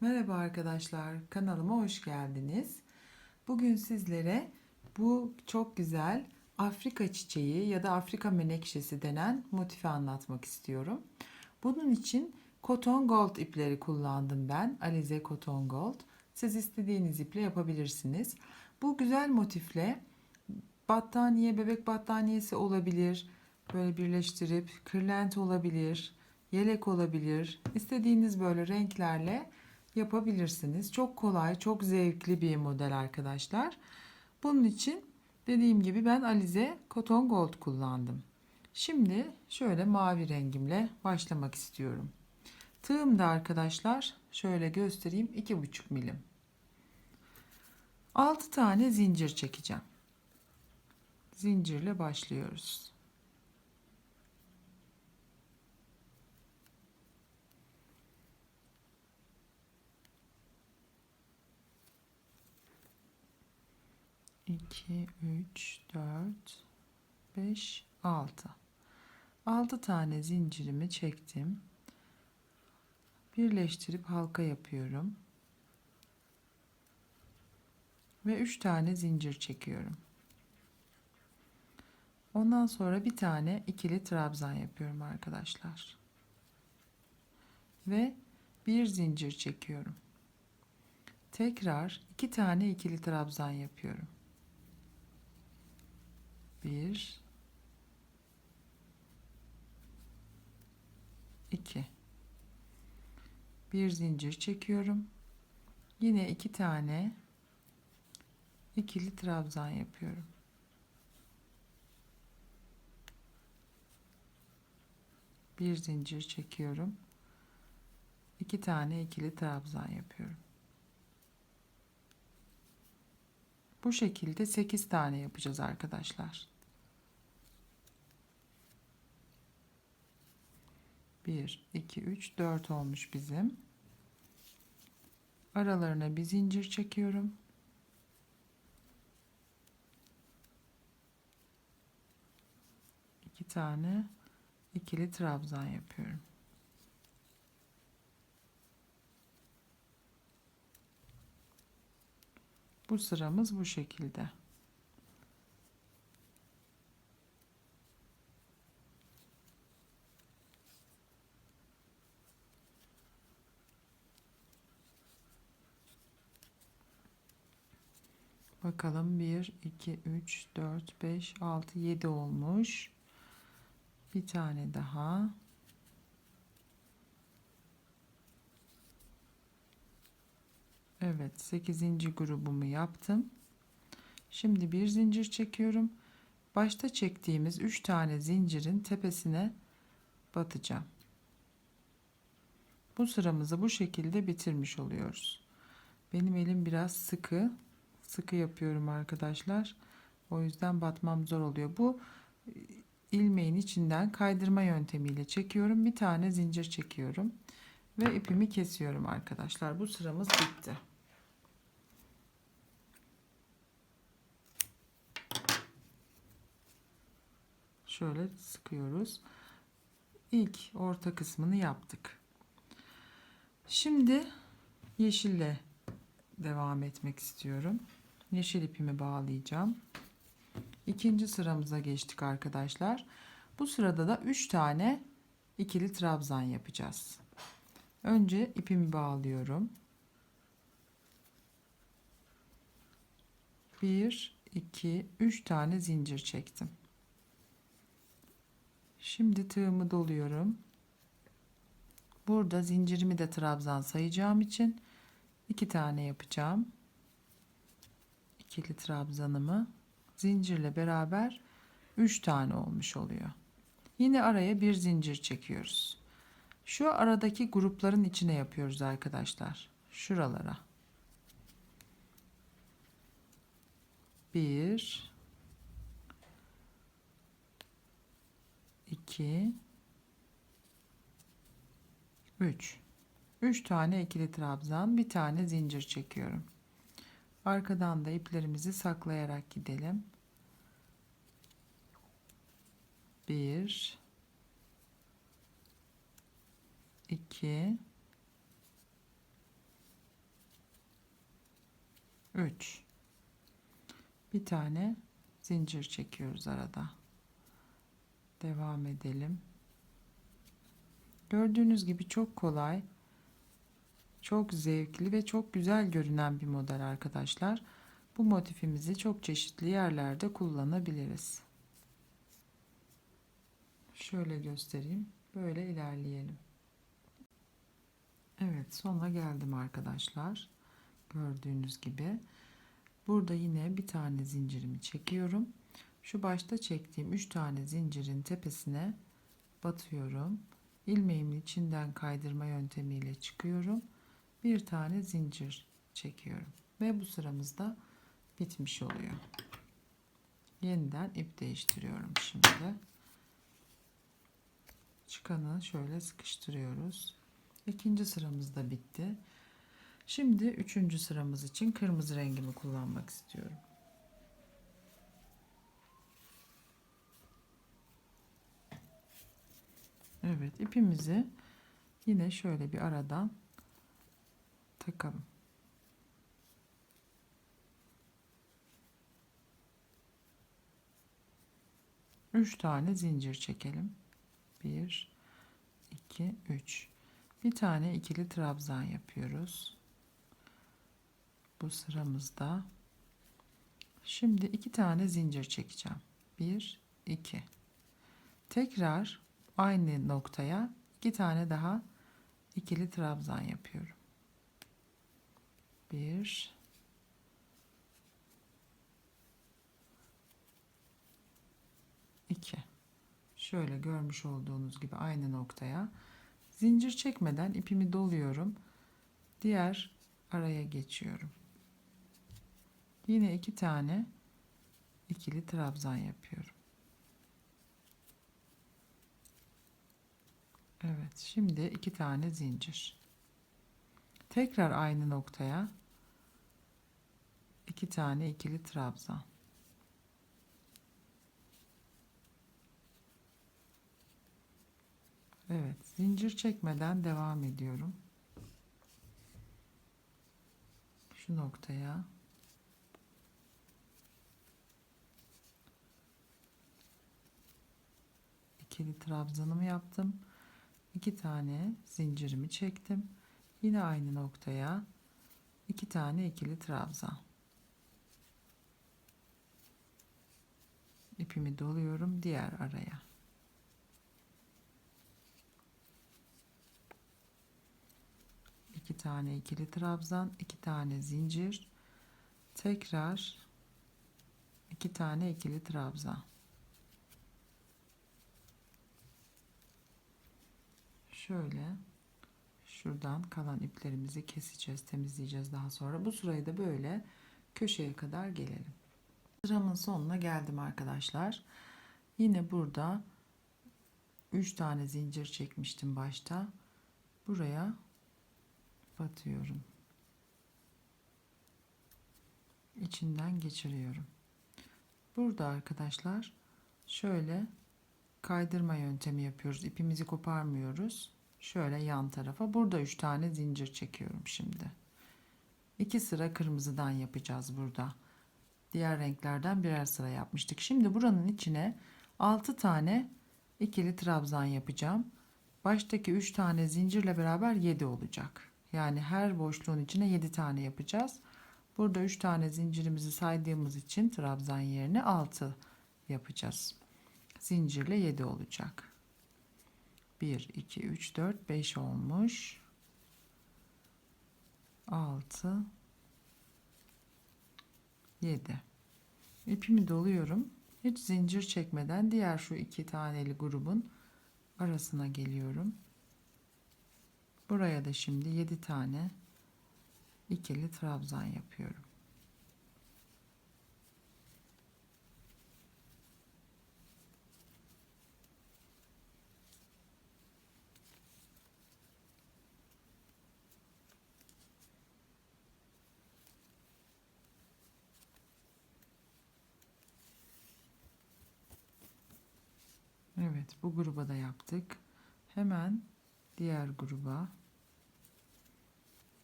Merhaba arkadaşlar, kanalıma hoş geldiniz. Bugün sizlere bu çok güzel Afrika çiçeği ya da Afrika menekşesi denen motifi anlatmak istiyorum. Bunun için Cotton Gold ipleri kullandım ben. Alize Cotton Gold. Siz istediğiniz iple yapabilirsiniz. Bu güzel motifle battaniye, bebek battaniyesi olabilir. Böyle birleştirip kırlent olabilir, yelek olabilir. İstediğiniz böyle renklerle yapabilirsiniz. Çok kolay, çok zevkli bir model arkadaşlar. Bunun için dediğim gibi ben Alize Cotton Gold kullandım. Şimdi şöyle mavi rengimle başlamak istiyorum. Tığım da arkadaşlar şöyle göstereyim 2,5 milim. 6 tane zincir çekeceğim. Zincirle başlıyoruz. İki, üç, dört, beş, altı. Altı tane zincirimi çektim. Birleştirip halka yapıyorum. Ve üç tane zincir çekiyorum. Ondan sonra bir tane ikili trabzan yapıyorum arkadaşlar. Ve bir zincir çekiyorum. Tekrar iki tane ikili trabzan yapıyorum. Bir, iki. Bir zincir çekiyorum. Yine iki tane ikili trabzan yapıyorum. bir zincir çekiyorum. iki tane ikili trabzan yapıyorum. Bu şekilde 8 tane yapacağız arkadaşlar. 1 2 3 4 olmuş bizim. Aralarına bir zincir çekiyorum. iki tane ikili trabzan yapıyorum. Bu sıramız bu şekilde. Bakalım 1 2 3 4 5 6 7 olmuş. Bir tane daha. Evet 8. grubumu yaptım. Şimdi bir zincir çekiyorum. Başta çektiğimiz 3 tane zincirin tepesine batacağım. Bu sıramızı bu şekilde bitirmiş oluyoruz. Benim elim biraz sıkı. Sıkı yapıyorum arkadaşlar. O yüzden batmam zor oluyor. Bu ilmeğin içinden kaydırma yöntemiyle çekiyorum. Bir tane zincir çekiyorum ve ipimi kesiyorum arkadaşlar. Bu sıramız bitti. Şöyle sıkıyoruz. İlk orta kısmını yaptık. Şimdi yeşille devam etmek istiyorum. Yeşil ipimi bağlayacağım. İkinci sıramıza geçtik arkadaşlar. Bu sırada da 3 tane ikili trabzan yapacağız. Önce ipimi bağlıyorum. 1 2 3 tane zincir çektim. Şimdi tığımı doluyorum. Burada zincirimi de trabzan sayacağım için iki tane yapacağım. İkili trabzanımı zincirle beraber 3 tane olmuş oluyor. Yine araya bir zincir çekiyoruz. Şu aradaki grupların içine yapıyoruz arkadaşlar. Şuralara. 1 2 3 3 tane ikili trabzan, bir tane zincir çekiyorum. Arkadan da iplerimizi saklayarak gidelim. 1 2 3 bir tane zincir çekiyoruz arada devam edelim gördüğünüz gibi çok kolay çok zevkli ve çok güzel görünen bir model arkadaşlar. Bu motifimizi çok çeşitli yerlerde kullanabiliriz. Şöyle göstereyim. Böyle ilerleyelim. Evet sonuna geldim arkadaşlar. Gördüğünüz gibi. Burada yine bir tane zincirimi çekiyorum. Şu başta çektiğim 3 tane zincirin tepesine batıyorum. İlmeğimin içinden kaydırma yöntemiyle çıkıyorum bir tane zincir çekiyorum ve bu sıramızda bitmiş oluyor. Yeniden ip değiştiriyorum şimdi çıkanı şöyle sıkıştırıyoruz. İkinci sıramız da bitti. Şimdi üçüncü sıramız için kırmızı rengimi kullanmak istiyorum. Evet ipimizi yine şöyle bir aradan takalım. Üç tane zincir çekelim. Bir, iki, üç. Bir tane ikili trabzan yapıyoruz bu sıramızda. Şimdi iki tane zincir çekeceğim. Bir, iki. Tekrar aynı noktaya iki tane daha ikili trabzan yapıyorum. Bir, iki. Şöyle görmüş olduğunuz gibi aynı noktaya zincir çekmeden ipimi doluyorum. Diğer araya geçiyorum. Yine iki tane ikili trabzan yapıyorum. Evet, şimdi iki tane zincir. Tekrar aynı noktaya iki tane ikili trabzan. Evet, zincir çekmeden devam ediyorum. Şu noktaya ikili trabzanımı yaptım. iki tane zincirimi çektim. Yine aynı noktaya iki tane ikili trabzan. İpimi doluyorum diğer araya. iki tane ikili trabzan, iki tane zincir, tekrar iki tane ikili trabzan. şöyle şuradan kalan iplerimizi keseceğiz, temizleyeceğiz daha sonra. Bu sırayı da böyle köşeye kadar gelelim. Sıramın sonuna geldim arkadaşlar. Yine burada 3 tane zincir çekmiştim başta. Buraya batıyorum. İçinden geçiriyorum. Burada arkadaşlar şöyle kaydırma yöntemi yapıyoruz. İpimizi koparmıyoruz. Şöyle yan tarafa. Burada 3 tane zincir çekiyorum şimdi. 2 sıra kırmızıdan yapacağız burada. Diğer renklerden birer sıra yapmıştık. Şimdi buranın içine 6 tane ikili trabzan yapacağım. Baştaki 3 tane zincirle beraber 7 olacak. Yani her boşluğun içine 7 tane yapacağız. Burada 3 tane zincirimizi saydığımız için trabzan yerine 6 yapacağız zincirle 7 olacak. 1, 2, 3, 4, 5 olmuş. 6, 7. İpimi doluyorum. Hiç zincir çekmeden diğer şu iki taneli grubun arasına geliyorum. Buraya da şimdi 7 tane ikili trabzan yapıyorum. Evet bu gruba da yaptık. Hemen diğer gruba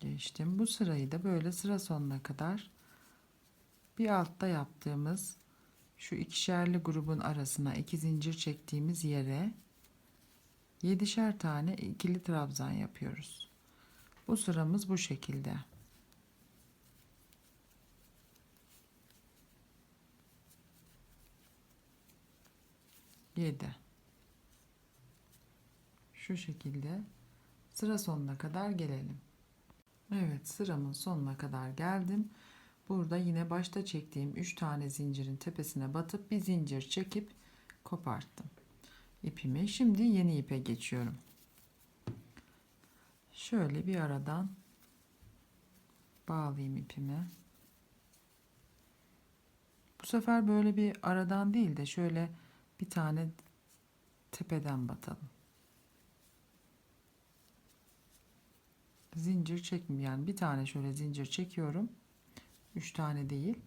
geçtim. Bu sırayı da böyle sıra sonuna kadar Bir altta yaptığımız şu ikişerli grubun arasına iki zincir çektiğimiz yere yedişer tane ikili trabzan yapıyoruz. Bu sıramız bu şekilde. Yedi. Şu şekilde sıra sonuna kadar gelelim. Evet sıramın sonuna kadar geldim. Burada yine başta çektiğim 3 tane zincirin tepesine batıp bir zincir çekip koparttım ipimi. Şimdi yeni ipe geçiyorum. Şöyle bir aradan bağlayayım ipimi. Bu sefer böyle bir aradan değil de şöyle bir tane tepeden batalım. Zincir çekmiyorum yani bir tane şöyle zincir çekiyorum. 3 tane değil.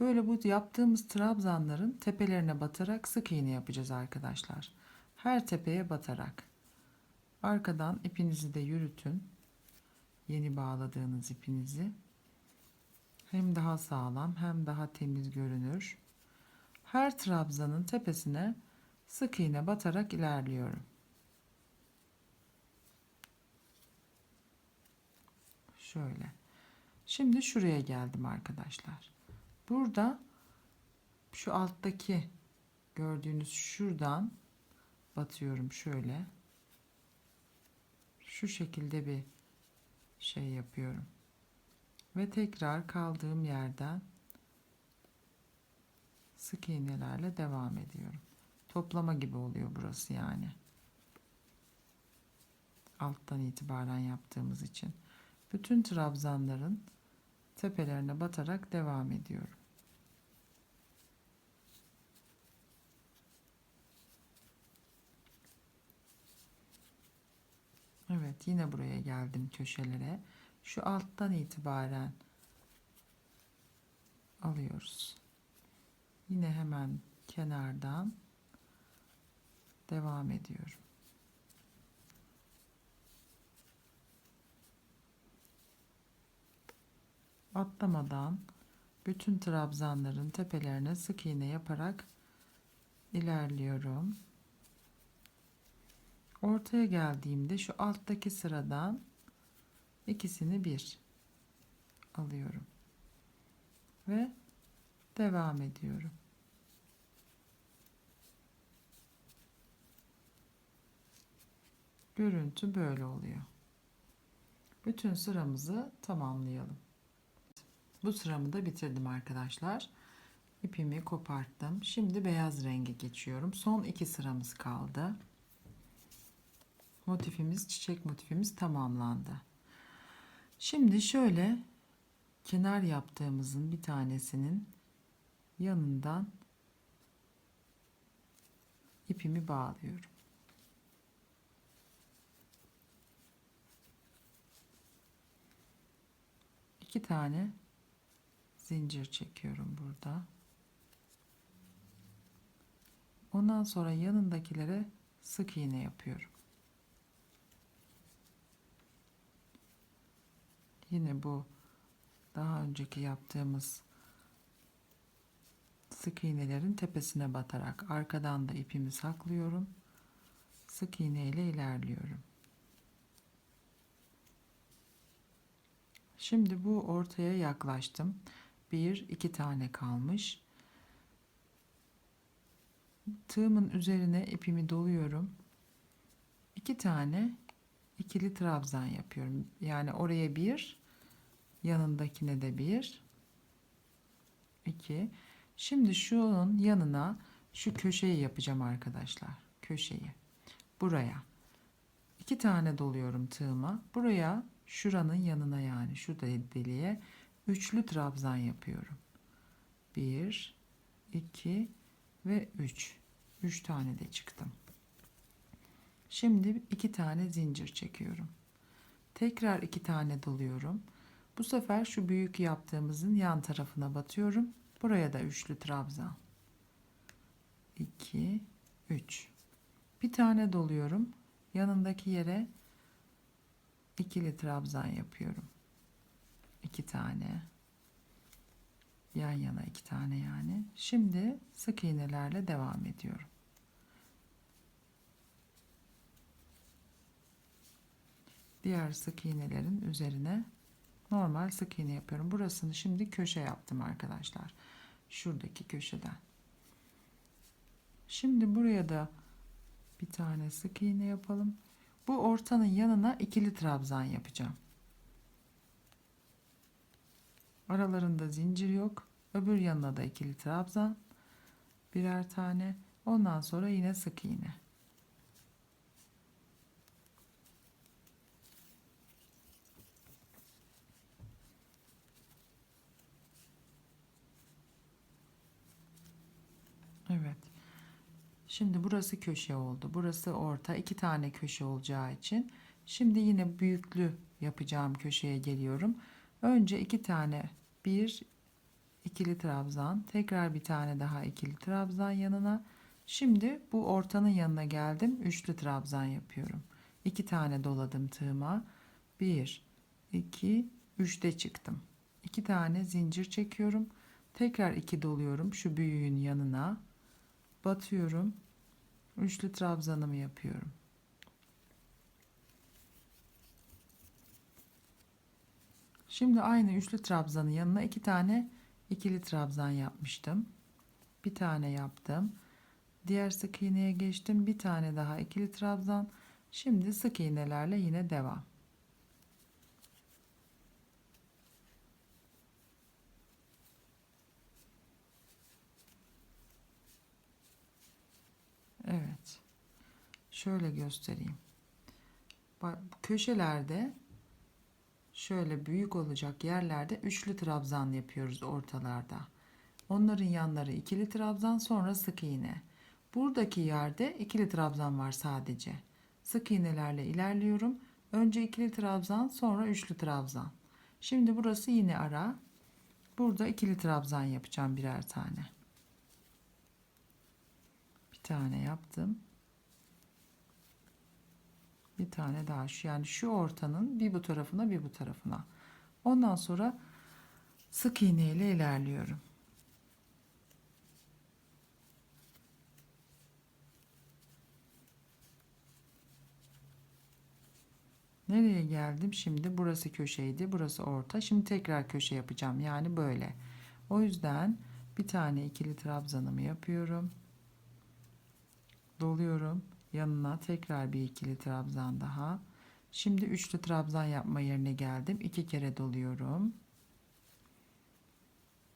Böyle bu yaptığımız trabzanların tepelerine batarak sık iğne yapacağız arkadaşlar. Her tepeye batarak. Arkadan ipinizi de yürütün. Yeni bağladığınız ipinizi. Hem daha sağlam hem daha temiz görünür. Her trabzanın tepesine sık iğne batarak ilerliyorum. Şöyle. Şimdi şuraya geldim arkadaşlar. Burada şu alttaki gördüğünüz şuradan batıyorum şöyle. Şu şekilde bir şey yapıyorum. Ve tekrar kaldığım yerden sık iğnelerle devam ediyorum. Toplama gibi oluyor burası yani. Alttan itibaren yaptığımız için. Bütün trabzanların tepelerine batarak devam ediyorum. Evet yine buraya geldim köşelere. Şu alttan itibaren alıyoruz. Yine hemen kenardan devam ediyorum. Atlamadan bütün trabzanların tepelerine sık iğne yaparak ilerliyorum. Ortaya geldiğimde şu alttaki sıradan ikisini bir alıyorum. Ve devam ediyorum. Görüntü böyle oluyor. Bütün sıramızı tamamlayalım. Bu sıramı da bitirdim arkadaşlar. İpimi koparttım. Şimdi beyaz renge geçiyorum. Son iki sıramız kaldı. Motifimiz, çiçek motifimiz tamamlandı. Şimdi şöyle kenar yaptığımızın bir tanesinin yanından ipimi bağlıyorum. İki tane zincir çekiyorum burada. Ondan sonra yanındakilere sık iğne yapıyorum. Yine bu daha önceki yaptığımız sık iğnelerin tepesine batarak arkadan da ipimi saklıyorum. Sık iğne ile ilerliyorum. Şimdi bu ortaya yaklaştım. Bir, iki tane kalmış. Tığımın üzerine ipimi doluyorum. İki tane ikili trabzan yapıyorum. Yani oraya bir, yanındakine de bir, iki. Şimdi şunun yanına şu köşeyi yapacağım arkadaşlar. Köşeyi. Buraya. iki tane doluyorum tığıma. Buraya şuranın yanına yani şu deliğe üçlü trabzan yapıyorum. 1 2 ve 3. 3 tane de çıktım. Şimdi iki tane zincir çekiyorum. Tekrar iki tane doluyorum. Bu sefer şu büyük yaptığımızın yan tarafına batıyorum. Buraya da üçlü trabzan. 2 3. Bir tane doluyorum. Yanındaki yere ikili trabzan yapıyorum. 2 tane Yan yana iki tane yani. Şimdi sık iğnelerle devam ediyorum. Diğer sık iğnelerin üzerine normal sık iğne yapıyorum. Burasını şimdi köşe yaptım arkadaşlar. Şuradaki köşeden. Şimdi buraya da bir tane sık iğne yapalım. Bu ortanın yanına ikili trabzan yapacağım. Aralarında zincir yok. Öbür yanına da ikili trabzan. Birer tane. Ondan sonra yine sık iğne. Evet. Şimdi burası köşe oldu. Burası orta. iki tane köşe olacağı için. Şimdi yine büyüklü yapacağım köşeye geliyorum. Önce iki tane bir ikili trabzan. Tekrar bir tane daha ikili trabzan yanına. Şimdi bu ortanın yanına geldim. Üçlü trabzan yapıyorum. İki tane doladım tığıma. Bir, iki, üçte çıktım. İki tane zincir çekiyorum. Tekrar iki doluyorum şu büyüğün yanına batıyorum. Üçlü trabzanımı yapıyorum. Şimdi aynı üçlü trabzanın yanına iki tane ikili trabzan yapmıştım. Bir tane yaptım. Diğer sık iğneye geçtim. Bir tane daha ikili trabzan. Şimdi sık iğnelerle yine devam. Evet. Şöyle göstereyim. Köşelerde şöyle büyük olacak yerlerde üçlü trabzan yapıyoruz ortalarda. Onların yanları ikili trabzan sonra sık iğne. Buradaki yerde ikili trabzan var sadece. Sık iğnelerle ilerliyorum. Önce ikili trabzan sonra üçlü trabzan. Şimdi burası yine ara. Burada ikili trabzan yapacağım birer tane. Bir tane yaptım. Bir tane daha şu yani şu ortanın bir bu tarafına bir bu tarafına. Ondan sonra sık iğne ile ilerliyorum. Nereye geldim? Şimdi burası köşeydi. Burası orta. Şimdi tekrar köşe yapacağım. Yani böyle. O yüzden bir tane ikili trabzanımı yapıyorum. Doluyorum. Yanına tekrar bir ikili trabzan daha. Şimdi üçlü trabzan yapma yerine geldim. İki kere doluyorum.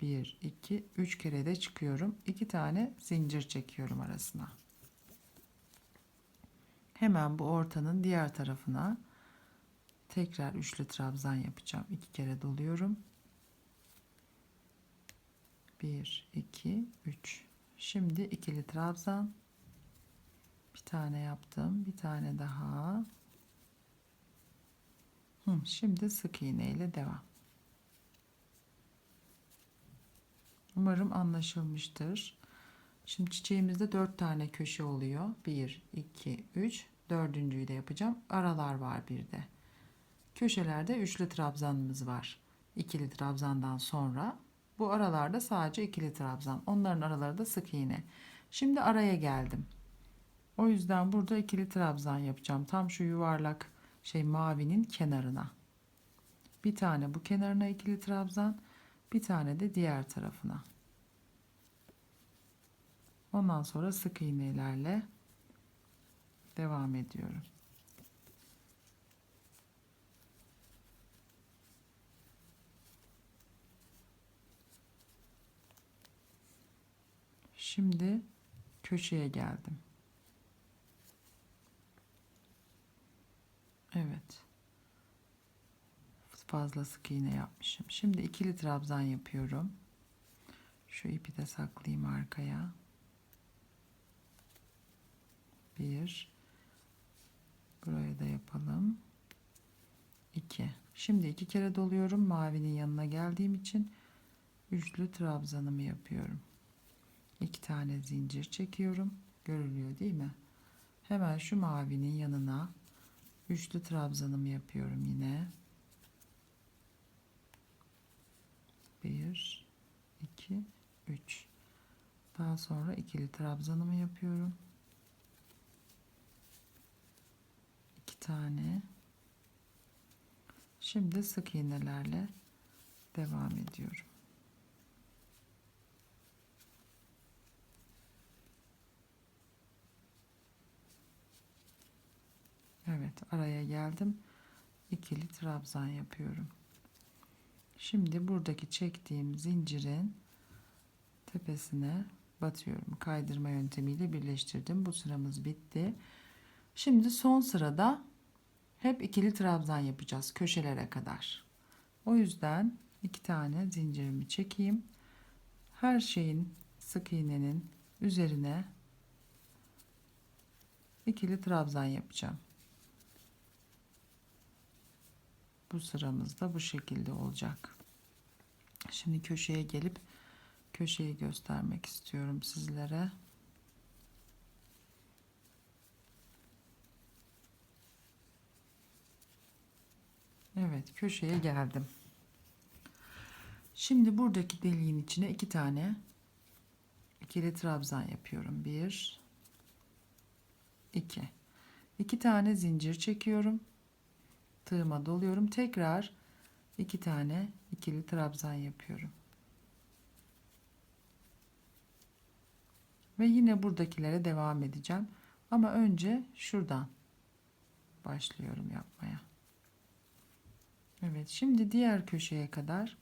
Bir, iki, üç kere de çıkıyorum. İki tane zincir çekiyorum arasına. Hemen bu ortanın diğer tarafına tekrar üçlü trabzan yapacağım. İki kere doluyorum. Bir, iki, üç. Şimdi ikili trabzan. Tane yaptım. Bir tane daha. Hı, şimdi sık iğne ile devam. Umarım anlaşılmıştır. Şimdi çiçeğimizde dört tane köşe oluyor. Bir, iki, üç. Dördüncüyü de yapacağım. Aralar var bir de. Köşelerde üçlü trabzanımız var. İkili trabzandan sonra. Bu aralarda sadece ikili trabzan. Onların araları da sık iğne. Şimdi araya geldim. O yüzden burada ikili trabzan yapacağım. Tam şu yuvarlak şey mavinin kenarına. Bir tane bu kenarına ikili trabzan, bir tane de diğer tarafına. Ondan sonra sık iğnelerle devam ediyorum. Şimdi köşeye geldim. Evet. Fazla sık iğne yapmışım. Şimdi ikili trabzan yapıyorum. Şu ipi de saklayayım arkaya. Bir. Buraya da yapalım. İki. Şimdi iki kere doluyorum. Mavinin yanına geldiğim için üçlü trabzanımı yapıyorum. İki tane zincir çekiyorum. Görülüyor değil mi? Hemen şu mavinin yanına Üçlü trabzanımı yapıyorum yine. Bir, 3 daha sonra ikili trabzanımı yapıyorum. 2 tane. Şimdi sık iğnelerle devam ediyorum Evet araya geldim ikili trabzan yapıyorum Şimdi buradaki çektiğim zincirin tepesine batıyorum. Kaydırma yöntemiyle birleştirdim. Bu sıramız bitti. Şimdi son sırada hep ikili trabzan yapacağız köşelere kadar. O yüzden iki tane zincirimi çekeyim. Her şeyin sık iğnenin üzerine ikili trabzan yapacağım. Bu sıramız da bu şekilde olacak. Şimdi köşeye gelip köşeyi göstermek istiyorum sizlere. Evet köşeye geldim. Şimdi buradaki deliğin içine iki tane ikili trabzan yapıyorum. Bir, iki. İki tane zincir çekiyorum. Tığıma doluyorum. Tekrar iki tane ikili trabzan yapıyorum. Ve yine buradakilere devam edeceğim. Ama önce şuradan başlıyorum yapmaya. Evet, şimdi diğer köşeye kadar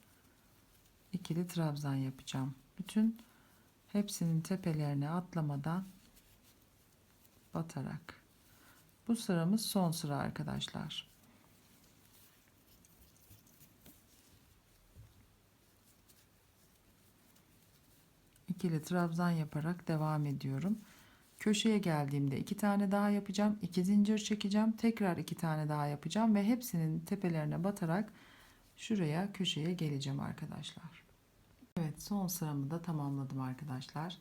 ikili trabzan yapacağım. Bütün hepsinin tepelerine atlamadan batarak. Bu sıramız son sıra arkadaşlar. İkili trabzan yaparak devam ediyorum. Köşeye geldiğimde iki tane daha yapacağım. iki zincir çekeceğim. Tekrar iki tane daha yapacağım ve hepsinin tepelerine batarak şuraya köşeye geleceğim arkadaşlar. Evet son sıramı da tamamladım arkadaşlar.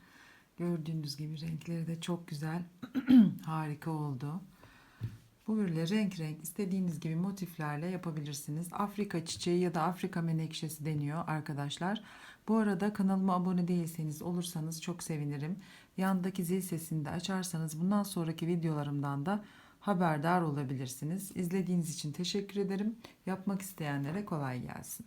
Gördüğünüz gibi renkleri de çok güzel. Harika oldu. Bu böyle renk renk istediğiniz gibi motiflerle yapabilirsiniz. Afrika çiçeği ya da Afrika menekşesi deniyor arkadaşlar. Bu arada kanalıma abone değilseniz olursanız çok sevinirim. Yandaki zil sesini de açarsanız bundan sonraki videolarımdan da haberdar olabilirsiniz. İzlediğiniz için teşekkür ederim. Yapmak isteyenlere kolay gelsin.